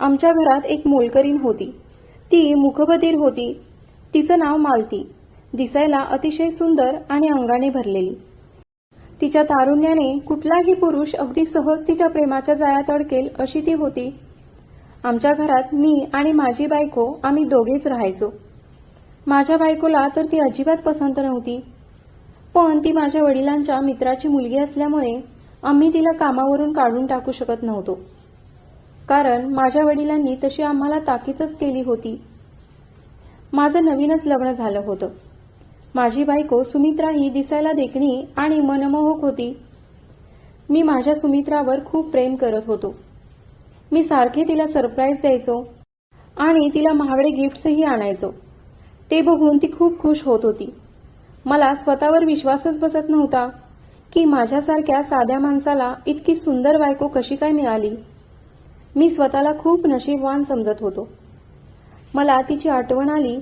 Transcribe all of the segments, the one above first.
आमच्या घरात एक मोलकरीण होती. ती मुखबधीर होती. तिचं नाव मालती. दिसायला अतिशय सुंदर आणि अंगाने भरलेली. तिच्या तारुण्याने कुठलाही पुरुष अगदी सहज तिच्या प्रेमाच्या जाळ्यात अडकेल अशी ती होती. आमच्या घरात मी आणि माझी बायको आम्ही दोघेच राहायचो. माझ्या बायकोला तर ती अजिबात पसंत नव्हती. पण ती माझ्या वडिलांच्या मित्राची मुलगी असल्यामुळे आम्ही तिला कामावरून काढून टाकू शकत नव्हतो. कारण माझ्या वडिलांनी तशी आम्हाला ताकीदच केली होती. माझं नवीनच लग्न झालं होतं. माझी बायको सुमित्रा ही दिसायला देखणी आणि मनमोहक होती. मी माझ्या सुमित्रावर खूप प्रेम करत होतो. मी सारखे तिला सरप्राईज द्यायचो आणि तिला महागडे गिफ्ट्सही आणायचो. ते बघून ती खूप खुश होत होती. मला स्वतःवर विश्वासच बसत नव्हता की माझ्यासारख्या साध्या माणसाला इतकी सुंदर बायको कशी काय मिळाली? मी स्वतःला खूप नशीबवान समजत होतो. मला तिची आठवण आली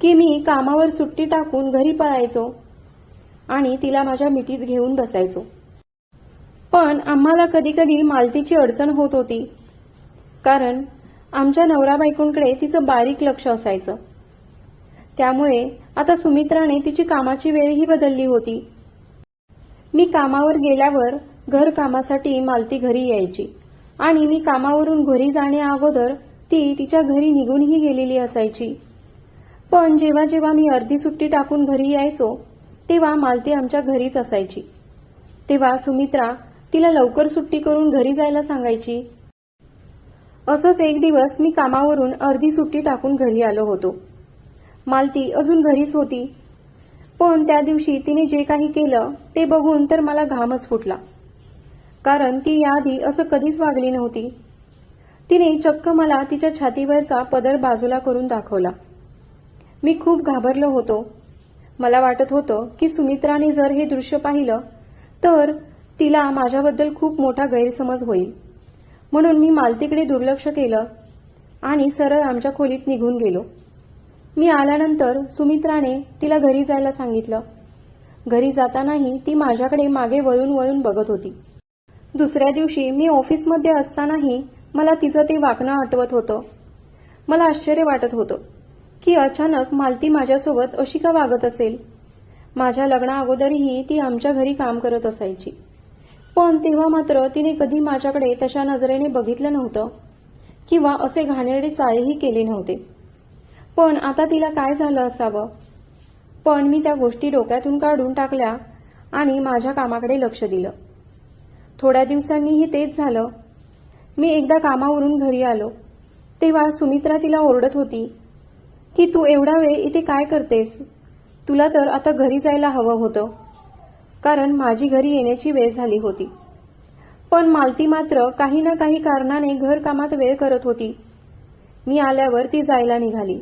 की मी कामावर सुट्टी टाकून घरी पळायचो आणि तिला माझ्या मिठीत घेऊन बसायचो. पण आम्हाला कधी कधी मालतीची अडचण होत होती कारण आमच्या नवरा बायकोंकडे तिचं बारीक लक्ष असायचं. त्यामुळे आता सुमित्राने तिची कामाची वेळही बदलली होती. मी कामावर गेल्यावर घर कामासाठी मालती घरी यायची. आणि मी कामावरून घरी जाण्याअगोदर ती तिच्या घरी निघूनही गेलेली असायची. पण जेव्हा जेव्हा मी अर्धी सुट्टी टाकून घरी यायचो तेव्हा मालती आमच्या घरीच असायची. तेव्हा सुमित्रा तिला लवकर सुट्टी करून घरी जायला सांगायची. असंच एक दिवस मी कामावरून अर्धी सुट्टी टाकून घरी आलो होतो. मालती अजून घरीच होती. पण त्या दिवशी तिने जे काही केलं ते बघून तर मला घामच फुटला. कारण ती याआधी असं कधीच वागली नव्हती. तिने चक्क मला तिच्या छातीवरचा पदर बाजूला करून दाखवला. मी खूप घाबरलो होतो. मला वाटत होतं की सुमित्राने जर हे दृश्य पाहिलं तर तिला माझ्याबद्दल खूप मोठा गैरसमज होईल. म्हणून मी मालतीकडे दुर्लक्ष केलं आणि सरळ आमच्या खोलीत निघून गेलो. मी आल्यानंतर सुमित्राने तिला घरी जायला सांगितलं. घरी जातानाही ती माझ्याकडे मागे वळून वळून बघत होती. दुसऱ्या दिवशी मी ऑफिसमध्ये असतानाही मला तिचं ते वागणं आठवत होतं. मला आश्चर्य वाटत होतं की अचानक मालती माझ्यासोबत अशी का वागत असेल? माझ्या लग्ना अगोदरही ती आमच्या घरी काम करत असायची. पण तेव्हा मात्र तिने कधी माझ्याकडे तशा नजरेने बघितलं नव्हतं किंवा असे घाणेरडे चाळेही केले नव्हते. पण आता तिला काय झालं असावं? पण मी त्या गोष्टी डोक्यातून काढून टाकल्या आणि माझ्या कामाकडे लक्ष दिलं. थोड्या दिवसांनीही तेच झालं. मी एकदा कामावरून घरी आलो. तेव्हा सुमित्रा तिला ओरडत होती की तू एवढा वेळ इथे काय करतेस? तुला तर आता घरी जायला हवं होतं. कारण माझी घरी येण्याची वेळ झाली होती. पण मालती मात्र काही ना काही कारणाने घरकामात वेळ करत होती. मी आल्यावर ती जायला निघाली.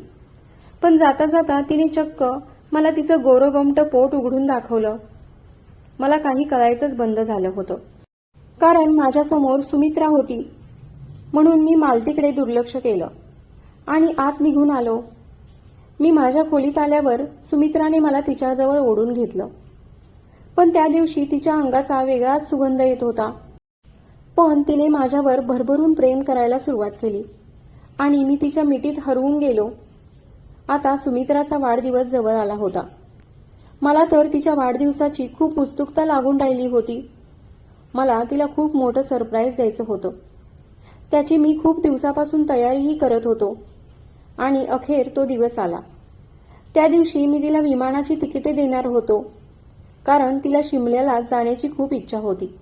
पण जाता जाता तिने चक्क मला तिचं गोरोगमट पोट उघडून दाखवलं. मला काही कळायचंच बंद झालं होतं. कारण माझ्यासमोर सुमित्रा होती म्हणून मी मालतीकडे दुर्लक्ष केलं आणि आत निघून आलो. मी माझ्या खोलीत आल्यावर सुमित्राने मला तिच्याजवळ ओढून घेतलं. पण त्या दिवशी तिच्या अंगाचा वेगळाच सुगंध येत होता. पण तिने माझ्यावर भरभरून प्रेम करायला सुरुवात केली आणि मी तिच्या मिठीत हरवून गेलो. आता सुमित्राचा वाढदिवस जवळ आला होता. मला तर तिच्या वाढदिवसाची खूप उत्सुकता लागून राहिली होती. मला तिला खूप मोठं सरप्राईज द्यायचं होतं. त्याची मी खूप दिवसापासून तयारीही करत होतो. आणि अखेर तो दिवस आला. त्या दिवशी मी तिला विमानाची तिकिटे देणार होतो. कारण तिला शिमल्याला जाण्याची खूप इच्छा होती.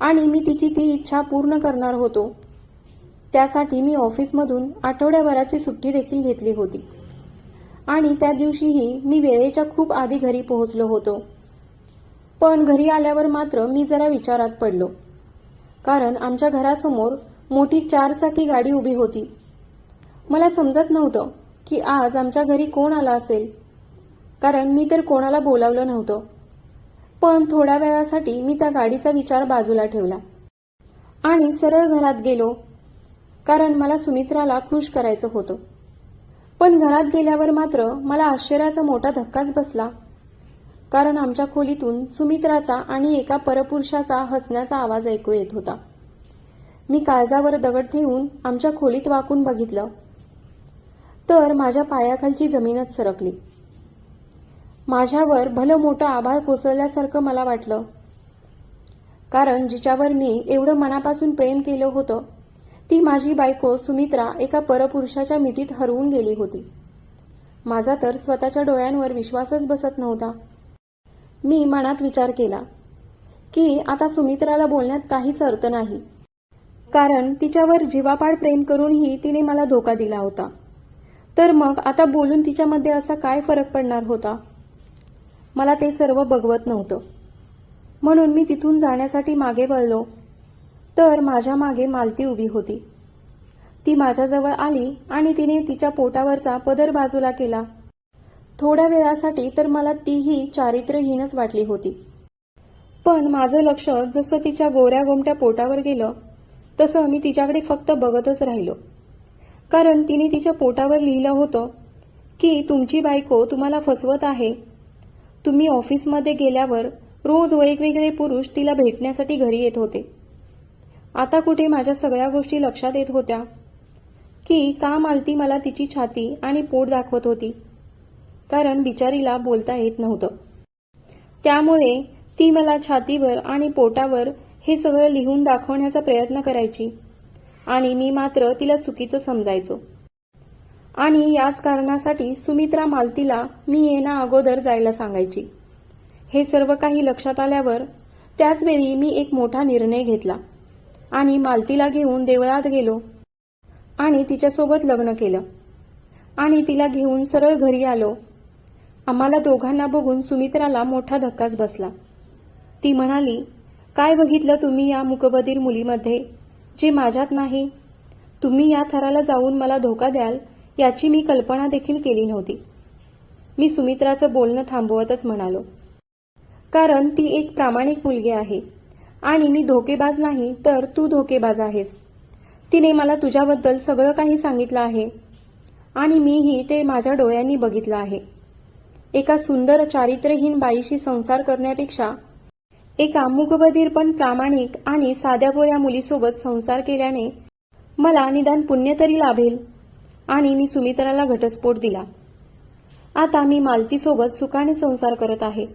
आणि मी तिची ती इच्छा पूर्ण करणार होतो. त्यासाठी मी ऑफिसमधून आठवड्याभराची सुट्टी देखील घेतली होती. आणि त्या दिवशीही मी वेळेच्या खूप आधी घरी पोहोचलो होतो. पण घरी आल्यावर मात्र मी जरा विचारात पडलो. कारण आमच्या घरासमोर मोठी चारचाकी गाडी उभी होती. मला समजत नव्हतं की आज आमच्या घरी कोण आला असेल. कारण मी तर कोणाला बोलावलं नव्हतं. पण थोड्या वेळासाठी मी त्या गाडीचा विचार बाजूला ठेवला. आणि सरळ घरात गेलो. कारण मला सुमित्राला खुश करायचं होतं. पण घरात गेल्यावर मात्र मला आश्चर्याचा मोठा धक्काच बसला. कारण आमच्या खोलीतून सुमित्राचा आणि एका परपुरुषाचा हसण्याचा आवाज ऐकू येत होता. मी काळजावर दगड ठेवून आमच्या खोलीत वाकून बघितलं. तर माझ्या पायाखालची जमीनच सरकली. माझ्यावर भलं मोठं आभाळ कोसळल्यासारखं मला वाटलं. कारण जिच्यावर मी एवढं मनापासून प्रेम केलं होतं ती माझी बायको सुमित्रा एका परपुरुषाच्या मिठीत हरवून गेली होती. माझा तर स्वतःच्या डोळ्यांवर विश्वासच बसत नव्हता. मी मनात विचार केला की आता सुमित्राला बोलण्यात काहीच अर्थ नाही. कारण तिच्यावर जीवापाड प्रेम करूनही तिने मला धोका दिला होता. तर मग आता बोलून तिच्यामध्ये असा काय फरक पडणार होता? मला ते सर्व बघवत नव्हतं. म्हणून मी तिथून जाण्यासाठी मागे वळलो. तर माझ्या मागे मालती उभी होती. ती माझ्याजवळ आली आणि तिने तिच्या पोटावरचा पदर बाजूला केला. थोड्या वेळासाठी तर मला तीही चारित्र्यहीनच वाटली होती. पण माझं लक्ष जसं तिच्या गोऱ्या गोमट्या पोटावर गेलं तसं मी तिच्याकडे फक्त बघतच राहिलो. कारण तिने तिच्या पोटावर लिहिलं होतं की तुमची बायको तुम्हाला फसवत आहे. तुम्ही ऑफिसमध्ये गेल्यावर रोज वेगवेगळे पुरुष तिला भेटण्यासाठी घरी येत होते. आता कुठे माझ्या सगळ्या गोष्टी लक्षात येत होत्या की का मालती मला तिची छाती आणि पोट दाखवत होती. कारण बिचारीला बोलता येत नव्हतं. त्यामुळे ती मला छातीवर आणि पोटावर हे सगळं लिहून दाखवण्याचा प्रयत्न करायची आणि मी मात्र तिला चुकीचं समजायचो. आणि याच कारणासाठी सुमित्रा मालतीला मी येणा अगोदर जायला सांगायची. हे सर्व काही लक्षात आल्यावर त्याचवेळी मी एक मोठा निर्णय घेतला आणि मालतीला घेऊन देवळात गेलो आणि तिच्यासोबत लग्न केलं आणि तिला घेऊन सरळ घरी आलो. आम्हाला दोघांना बघून सुमित्राला मोठा धक्काच बसला. ती म्हणाली काय बघितलं तुम्ही या मुकबधीर मुलीमध्ये? जे माझ्यात नाही. तुम्ही या थराला जाऊन मला धोका द्याल याची मी कल्पना देखील केली नव्हती. मी सुमित्राचं बोलणं थांबवतच म्हणालो. कारण ती एक प्रामाणिक मुलगी आहे. आणि मी धोकेबाज नाही तर तू धोकेबाज आहेस. तिने मला तुझ्याबद्दल सगळं काही सांगितलं आहे. आणि मीही ते माझ्या डोळ्यांनी बघितलं आहे. एका सुंदर चारित्र्यहीन बाईशी संसार करण्यापेक्षा एका मुकबधीर पण प्रामाणिक आणि साध्यापोऱ्या मुलीसोबत संसार केल्याने मला निदान पुण्य तरी लाभेल आणि मी सुमित्राला घटस्फोट दिला. आता मी मालतीसोबत सुखाने संसार करत आहे.